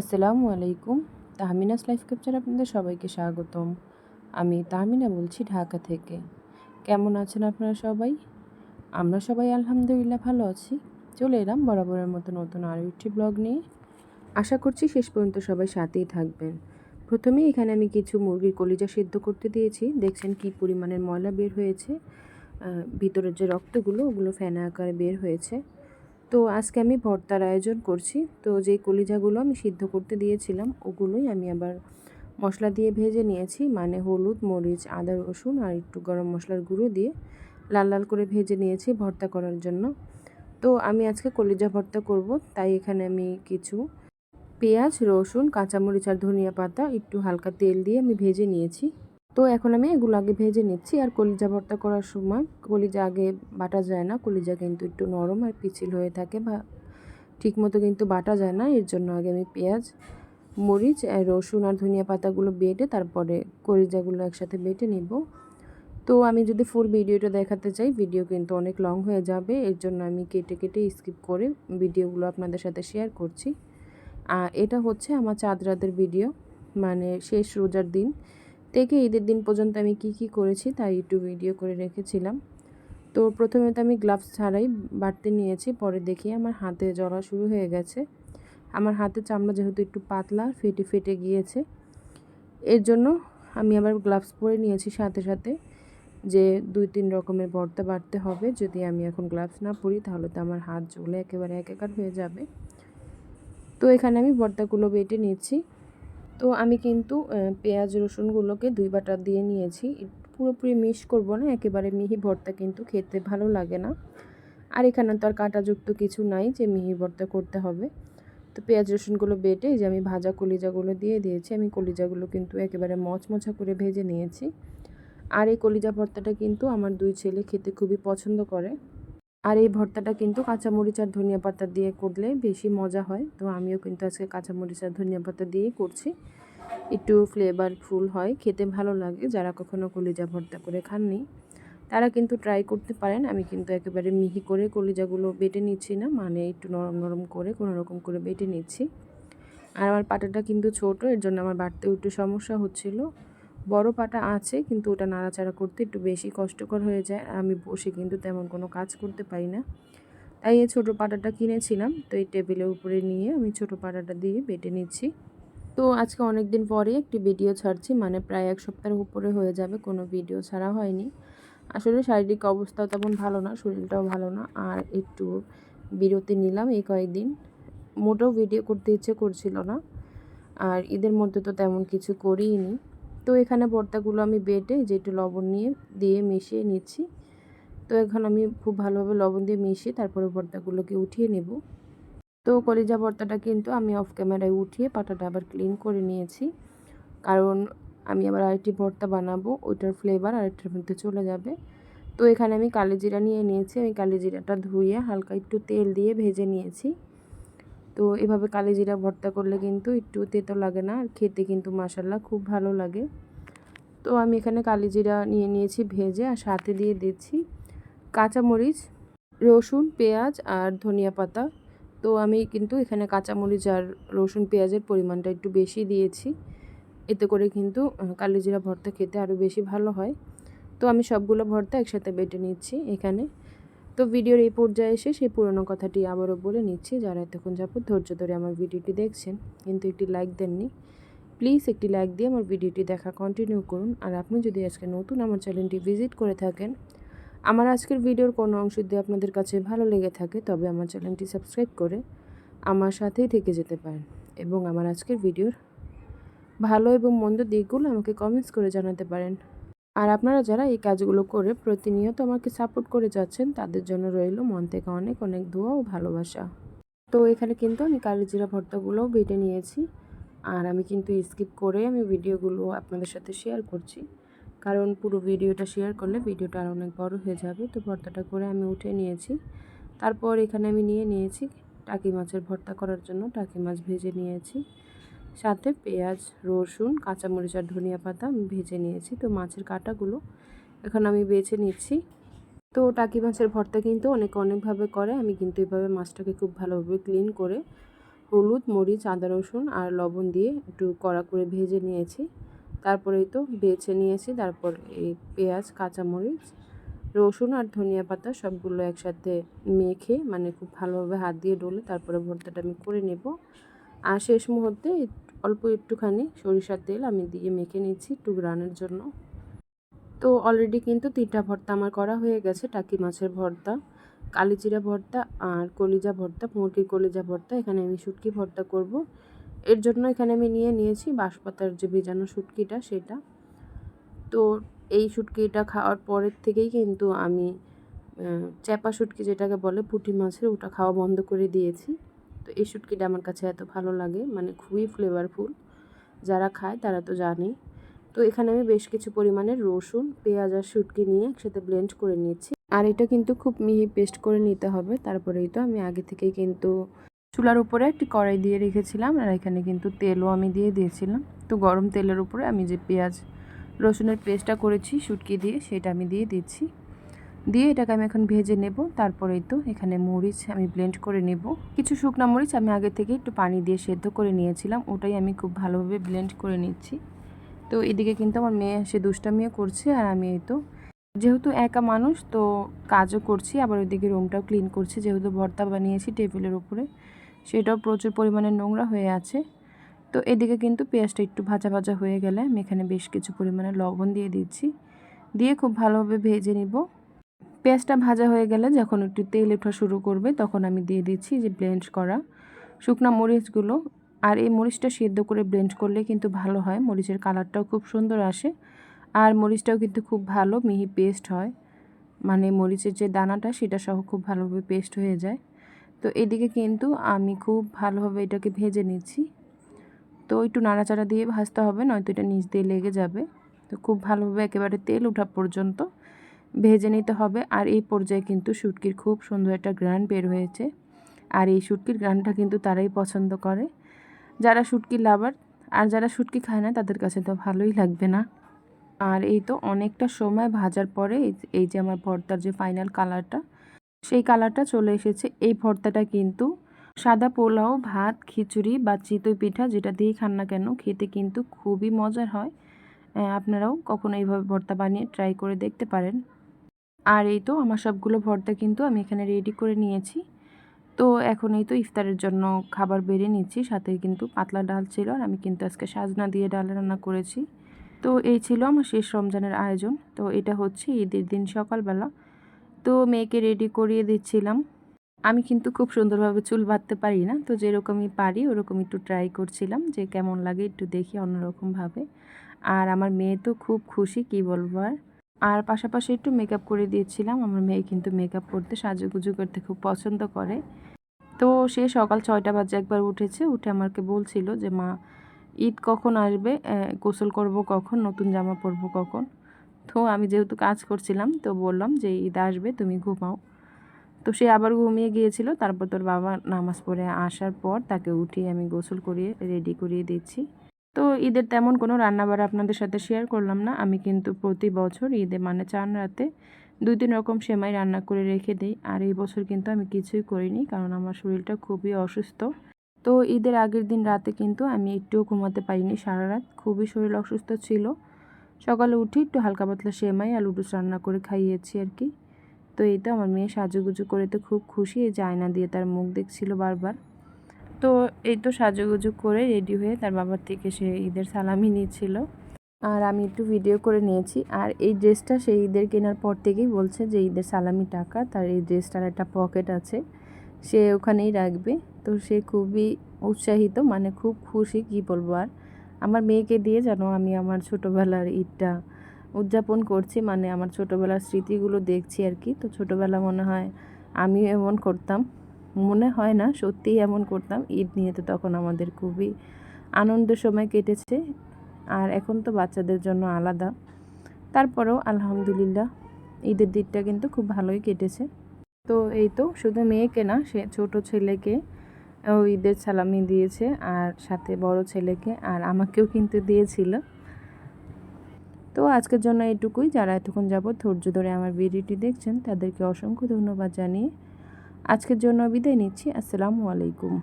আসসালামু আলাইকুম। Tahmina's life capture আপনাদের সবাইকে স্বাগতম। আমি তাহমিনা বলছি ঢাকা থেকে। কেমন আছেন আপনারা সবাই? আমরা সবাই আলহামদুলিল্লাহ ভালো আছি। চলে এলাম বরাবরের মতো নতুন আরও একটি ব্লগ নিয়ে। আশা করছি শেষ পর্যন্ত সবাই সাথেই থাকবেন। প্রথমেই এখানে আমি কিছু মুরগির কলিজা সেদ্ধ করতে দিয়েছি। দেখছেন কি পরিমাণের ময়লা বের হয়েছে। ভিতরের যে রক্তগুলো, ওগুলো ফেনা আকারে বের হয়েছে। তো আজকে আমি ভর্তার আয়োজন করছি। তো যেই কলিজাগুলো আমি সিদ্ধ করতে দিয়েছিলাম, ওগুলোই আমি আবার মশলা দিয়ে ভেজে নিয়েছি। মানে হলুদ, মরিচ, আদা, রসুন আর একটু গরম মশলার গুঁড়ো দিয়ে লাল লাল করে ভেজে নিয়েছি ভর্তা করার জন্য। তো আমি আজকে কলিজা ভর্তা করব, তাই এখানে আমি কিছু পেঁয়াজ, রসুন, কাঁচামরিচ আর ধনিয়া পাতা একটু হালকা তেল দিয়ে আমি ভেজে নিয়েছি। তো এখন আমি এগুলো আগে ভেজে নিচ্ছি। আর কলিজা ভর্তা করার সময় কলিজা আগে বাটা যায় না। কলিজা কিন্তু একটু নরম আর পিছিল হয়ে থাকে বা ঠিকমতো কিন্তু বাটা যায় না। এর জন্য আগে আমি পেঁয়াজ, মরিচ, আর রসুন আর ধনিয়া পাতাগুলো বেটে তারপরে কলিজাগুলো একসাথে বেটে নিব। তো আমি যদি ফুল ভিডিওটা দেখাতে চাই, ভিডিও কিন্তু অনেক লং হয়ে যাবে। এর জন্য আমি কেটে কেটে স্কিপ করে ভিডিওগুলো আপনাদের সাথে শেয়ার করছি। এটা হচ্ছে আমার চাঁদ রাতের ভিডিও মানে শেষ রোজার দিন। থেকে ঈদের দিন পর্যন্ত আমি কি কি করেছি তাই একটু ভিডিও করে রেখেছিলাম। তো প্রথমে তো আমি গ্লাভস ছাড়াই বাড়তে নিয়েছি, পরে দেখি আমার হাতে জ্বলা শুরু হয়ে গেছে। আমার হাতে চামড়া যেহেতু একটু পাতলা, ফেটে ফেটে গিয়েছে। এর জন্য আমি আবার গ্লাভস পরে নিয়েছি সাথে সাথে যে দুই তিন রকমের ভর্তা বাড়তে হবে। যদি আমি এখন গ্লাভস না পরি তাহলে তো আমার হাত জ্বলে একেবারে একাকার হয়ে যাবে। তো এখানে আমি ভর্তাগুলো বেটে নিচ্ছি। তো আমি কিন্তু পেঁয়াজ, রসুনগুলোকে দুই বাটা দিয়ে নিয়েছি। পুরোপুরি মিশ করব না, একেবারে মিহি ভর্তা কিন্তু খেতে ভালো লাগে না। আর এখানে তো আর কাঁটাযুক্ত কিছু নাই যে মিহি ভর্তা করতে হবে। তো পেঁয়াজ, রসুনগুলো বেটে যে আমি ভাজা কলিজাগুলো দিয়ে দিয়েছি, আমি কলিজাগুলো কিন্তু একেবারে মচমচা করে ভেজে নিয়েছি। আর এই কলিজা ভর্তাটা কিন্তু আমার দুই ছেলে খেতে খুবই পছন্দ করে। আর এই ভর্তাটা কিন্তু কাঁচামরিচ আর ধনিয়া পাতা দিয়ে করলে বেশি মজা হয়। তো আমিও কিন্তু আজকে কাঁচামরিচ আর ধনিয়া পাতা দিয়েই করছি। একটু ফ্লেভারফুল হয়, খেতে ভালো লাগে, যারা কখনো কলিজা ভর্তা করে খাননি, তারা কিন্তু ট্রাই করতে পারেন। আমি কিন্তু একেবারে মিহি করে কলিজাগুলো বেটে নিচ্ছি না মানে একটু নরম নরম করে, কোনো রকম করে বেটে নিচ্ছি। আর আমার পাটাটা কিন্তু ছোট, এর জন্য আমার বাড়তেও একটু সমস্যা হচ্ছিল। বড় পাটা আছে, কিন্তু ওটা নাড়াচাড়া করতে একটু বেশি কষ্টকর হয়ে যায়। আর আমি বসে কিন্তু তেমন কোনো কাজ করতে পারি না। তাই এই ছোটো পাটাটা কিনেছিলাম। তো এই টেবিলের উপরে নিয়ে আমি ছোটো পাটাটা দিয়ে বেটে নিচ্ছি। তো আজকে অনেক দিন পরে একটি ভিডিও ছাড়ছি মানে প্রায় এক সপ্তাহের উপরে হয়ে যাবে, কোনো ভিডিও ছাড়া হয়নি। আসলে শারীরিক অবস্থাও তেমন ভালো না, শরীরটাও ভালো না। আর একটু বিরতি নিলাম এই কয়েকদিন। মোটেও ভিডিও করতে ইচ্ছে করছিল না। আর ঈদের মধ্যে তো তেমন কিছু করিই নি তো এখানে ভর্তাগুলো আমি বেটে যে একটু লবণ নিয়ে, দিয়ে মিশিয়ে নিচ্ছি। তো এখন আমি খুব ভালোভাবে লবণ দিয়ে মিশিয়ে তারপরে ভর্তাগুলোকে উঠিয়ে নেব। তো কলিজা ভর্তাটা কিন্তু আমি অফ ক্যামেরায় উঠিয়ে পাটাটা আবার ক্লিন করে নিয়েছি। কারণ আমি আবার আরেকটি ভর্তা বানাবো, ওইটার ফ্লেভার আরেকটার মধ্যে চলে যাবে। তো এখানে আমি কালিজিরা নিয়ে নিয়েছি, আমি কালিজিরাটা ধুয়ে হালকা একটু তেল দিয়ে ভেজে নিয়েছি। তো এভাবে কালিজিরা ভর্তা করলে কিন্তু একটু তেতো লাগে না, আর খেতে কিন্তু মাসাল্লাহ খুব ভালো লাগে। তো আমি এখানে কালিজিরা নিয়ে নিয়েছি ভেজে, আর সাথে দিয়ে দিচ্ছি কাঁচামরিচ, রসুন, পেঁয়াজ আর ধনিয়া পাতা। তো আমি কিন্তু এখানে কাঁচামরিচ আর রসুন, পেঁয়াজের পরিমাণটা একটু বেশি দিয়েছি। এতে করে কিন্তু কালিজিরা ভর্তা খেতে আরও বেশি ভালো হয়। তো আমি সবগুলো ভর্তা একসাথে বেটে নিচ্ছি এখানে। তো ভিডিওর এই পর্যায়ে এসে সেই পুরনো কথাটি আবারও বলে নিচ্ছি, যারা এতক্ষণ যাবত ধৈর্য ধরে আমার ভিডিওটি দেখছেন, কিন্তু একটি লাইক দেননি প্লিজ একটি লাইক দিয়ে আমার ভিডিওটি দেখা কন্টিনিউ করুন। আর আপনি যদি আজকে নতুন আমার চ্যানেলটি ভিজিট করে থাকেন, আমার আজকের ভিডিওর কোনো অংশ দিয়ে আপনাদের কাছে ভালো লেগে থাকে, তবে আমার চ্যানেলটি সাবস্ক্রাইব করে আমার সাথেই থেকে যেতে পারেন এবং আমার আজকের ভিডিওর ভালো এবং মন্দ দিকগুলো আমাকে কমেন্টস করে জানাতে পারেন। আর আপনারা যারা এই কাজগুলো করে প্রতিনিয়ত আমাকে সাপোর্ট করে যাচ্ছেন, তাদের জন্য রইল মন থেকে অনেক অনেক দোয়া ও ভালোবাসা। তো এখানে কিন্তু আমি কালিজিরা ভর্তাগুলোও বেটে নিয়েছি। আর আমি কিন্তু স্কিপ করে আমি ভিডিওগুলো আপনাদের সাথে শেয়ার করছি। কারণ পুরো ভিডিওটা শেয়ার করলে ভিডিওটা আর অনেক বড় হয়ে যাবে। তো ভর্তাটা করে আমি উঠে নিয়েছি। তারপর এখানে আমি নিয়ে নিয়েছি টাকি মাছের ভর্তা করার জন্য। টাকি মাছ ভেজে নিয়েছি। সাথে পেঁয়াজ, রসুন, কাঁচামরিচ আর ধনিয়া পাতা ভেজে নিয়েছি। তো মাছের কাঁটাগুলো এখন আমি বেছে নিচ্ছি। তো টাকি মাছের ভর্তা কিন্তু অনেক অনেকভাবে করে। আমি কিন্তু এভাবে মাছটাকে খুব ভালোভাবে ক্লিন করে হলুদ, মরিচ, আদা, রসুন আর লবণ দিয়ে একটু কড়া করে ভেজে নিয়েছি। তারপরেই তো বেছে নিয়েছি। তারপর এই পেঁয়াজ, কাঁচামরিচ, রসুন আর ধনিয়া পাতা সবগুলো একসাথে মেখে মানে খুব ভালোভাবে হাত দিয়ে ডলে তারপরে ভর্তাটা আমি করে নেব। আর শেষ মুহূর্তে অল্প একটুখানি সরিষার তেল আমি দিয়ে মেখে নিচ্ছি একটু গ্রানের জন্য। তো অলরেডি কিন্তু তিনটা ভর্তা আমার করা হয়ে গেছে, টাকি মাছের ভর্তা কালিচিরা ভর্তা আর কলিজা ভর্তা, মুরগির কলিজা ভর্তা। এখানে আমি শুটকি ভর্তা করব। এর জন্য এখানে আমি নিয়ে নিয়েছি বাঁশপাতার যে ভেজানো শুটকিটা সেটা। তো এই শুটকিটা খাওয়ার পরের থেকেই কিন্তু আমি চ্যাপা শুটকি যেটাকে বলে পুঁটি মাছের, ওটা খাওয়া বন্ধ করে দিয়েছি। তো এই শুটকিটা আমার কাছে এত ভালো লাগে মানে খুবই ফ্লেভারফুল যারা খায় তারা তো জানেই। তো এখানে আমি বেশ কিছু পরিমাণে রসুন, পেঁয়াজ আর শুটকি নিয়ে একসাথে ব্লেন্ড করে নিয়েছি। আর এটা কিন্তু খুব মিহি পেস্ট করে নিতে হবে, তারপরেই তো আমি আগে থেকেই কিন্তু চুলার উপরে একটি কড়াই দিয়ে রেখেছিলাম, আর এখানে কিন্তু তেলও আমি দিয়ে দিয়েছিলাম। তো গরম তেলের উপরে আমি যে পেঁয়াজ, রসুনের পেস্টটা করেছি, শুটকি দিয়ে, সেটা আমি দিয়ে দিচ্ছি। দিয়ে এটাকে আমি এখন ভেজে নেব। তারপরেই তো এখানে মরিচ আমি ব্লেন্ড করে নেব। কিছু শুকনো মরিচ আমি আগে থেকে একটু পানি দিয়ে সেদ্ধ করে নিয়েছিলাম। ওটাই আমি খুব ভালোভাবে ব্লেন্ড করে নিচ্ছি। তো এদিকে কিন্তু আমার মেয়ে সে দুষ্টামিও করছে আর আমি এই তো যেহেতু একা মানুষ তো কাজও করছি, আবার ওইদিকে রুমটাও ক্লিন করছি। যেহেতু ভর্তা বানিয়েছি টেবিলের উপরে, সেটাও প্রচুর পরিমাণে নোংরা হয়ে আছে। তো এদিকে কিন্তু পেঁয়াজটা একটু ভাজা ভাজা হয়ে গেলে আমি এখানে বেশ কিছু পরিমাণে লবণ দিয়ে দিচ্ছি। দিয়ে খুব ভালোভাবে ভেজে নিব। পেঁয়াজটা ভাজা হয়ে গেলে যখন একটু তেল ওঠা শুরু করবে, তখন আমি দিয়ে দিচ্ছি যে ব্লেন্ড করা শুকনা মরিচগুলো। আর এই মরিচটা সেদ্ধ করে ব্লেন্ড করলে কিন্তু ভালো হয়, মরিচের কালারটাও খুব সুন্দর আসে। আর মরিচটাও কিন্তু খুব ভালো, মিহি পেস্ট হয়। মানে মরিচের যে দানাটা, সেটা সহ খুব ভালোভাবে পেস্ট হয়ে যায়। তো এদিকে কিন্তু আমি খুব ভালোভাবে এটাকে ভেজে নিচ্ছি। তো একটু নাড়াচাড়া দিয়ে ভাজতে হবে, নয়তো এটা নিচ দিয়ে লেগে যাবে। তো খুব ভালোভাবে একেবারে তেল ওঠা পর্যন্ত ভেজে নিতে হবে। আর এই পর্যায়ে কিন্তু শুটকির খুব সুন্দর একটা গ্রান বের হয়েছে। আর এই শুটকির গ্রানটা কিন্তু তারাই পছন্দ করে। যারা শুটকি লাভার আর যারা শুটকি খায় না, তাদের কাছে তো ভালোই লাগবে না। আর এই তো অনেকটা সময় ভাজার পরে এই যে আমার ভর্তার যে ফাইনাল কালারটা সেই কালারটা চলে এসেছে। এই ভর্তাটা কিন্তু সাদা পোলাও, ভাত, খিচুড়ি বা চিতই পিঠা যেটা দিয়ে খান না কেন, খেতে কিন্তু খুবই মজার হয়। আপনারাও কখনো এইভাবে ভর্তা বানিয়ে ট্রাই করে দেখতে পারেন। আর এই তো আমার সবগুলো ভর্তা কিন্তু আমি এখানে রেডি করে নিয়েছি। তো এখন এই তো ইফতারের জন্য খাবার বেড়ে নিচ্ছি, সাথে কিন্তু পাতলা ডাল ছিল আর আমি কিন্তু আজকে সাজনা দিয়ে ডাল রান্না করেছি। তো এই ছিল আমার শেষ রমজানের আয়োজন। তো এটা হচ্ছে ঈদের দিন সকালবেলা। তো মেয়েকে রেডি করিয়ে দিচ্ছিলাম। আমি কিন্তু খুব সুন্দরভাবে চুল বাঁধতে পারি না, তো যেরকমই পারি ওরকম একটু ট্রাই করছিলাম যে কেমন লাগে একটু দেখি অন্যরকমভাবে। আর আমার মেয়ে তো খুব খুশি, কি বলব আর। আর পাশাপাশি একটু মেকআপ করে দিয়েছিলাম। আমার মেয়ে কিন্তু মেকআপ করতে, সাজুগুজু করতে খুব পছন্দ করে। তো সে সকাল ছয়টা বাজে একবার উঠেছে, উঠে আমাকে বলছিল যে, মা, ঈদ কখন আসবে? গোসল করব কখন? নতুন জামা পরবো কখন? তো আমি যেহেতু কাজ করছিলাম, তো বললাম যে, ঈদ আসবে, তুমি ঘুমাও। তো সে আবার ঘুমিয়ে গিয়েছিল। তারপর তোর বাবা নামাজ পড়ে আসার পর তাকে উঠিয়ে আমি গোসল করিয়ে রেডি করিয়ে দিচ্ছি। তো ঈদের তেমন কোনো রান্নাবাড়া আপনাদের সাথে শেয়ার করলাম না। আমি কিন্তু প্রতি বছর ঈদে মানে চান রাতে দুই তিন রকম সেমাই রান্না করে রেখে দিই। আর এই বছর কিন্তু আমি কিছুই করিনি, কারণ আমার শরীরটা খুবই অসুস্থ। তো ঈদের আগের দিন রাতে কিন্তু আমি একটুও ঘুমাতে পারিনি সারা রাত। খুবই শরীর অসুস্থ ছিল। সকালে উঠে একটু হালকা পাতলা সেমাই আর লুডুস রান্না করে খাইয়েছি আর কি। তো এই তো আমার মেয়ে সাজুগুজু করে তো খুব খুশি, এই যে আয়না দিয়ে তার মুখ দেখছিল বারবার। তো এই তো সাজুগুজু করে রেডি হয়ে তার বাবার থেকে সে ঈদের সালামি নিয়েছিল আর আমি একটু ভিডিও করে নিয়েছি। আর এই ড্রেসটা সেই ঈদের কেনার পর থেকেই বলছে যে ঈদের সালামি টাকা, তার এই ড্রেসটার একটা পকেট আছে, সে ওখানেই রাখবে। তো সে খুবই উৎসাহিত মানে খুব খুশি, কি বলব আর। আমার মেয়েকে দিয়ে যেন আমি আমার ছোটোবেলার ঈদটা উদযাপন করছি মানে আমার ছোটোবেলার স্মৃতিগুলো দেখছি আর কি। তো ছোটোবেলা মনে হয় আমিও এমন করতাম। মনে হয় না, সত্যিই এমন করতাম। ঈদ নিয়ে তো তখন আমাদের খুবই আনন্দের সময় কেটেছে। আর এখন তো বাচ্চাদের জন্য আলাদা। তারপরেও আলহামদুলিল্লাহ ঈদের দিকটা কিন্তু খুব ভালোই কেটেছে। তো এই তো শুধু মেয়েকে না, সে ছোট ছেলেকে ও ঈদের সালামি দিয়েছে আর সাথে বড় ছেলেকে আর আমাকেও কিন্তু দিয়েছিল। তো আজকের জন্য এটুকুই যারা এতক্ষণ যাবৎ ধৈর্য ধরে আমার ভিডিওটি দেখছেন, তাদেরকে অসংখ্য ধন্যবাদ জানিয়ে আজকের জন্য বিদায় নিচ্ছি। আসসালামু আলাইকুম।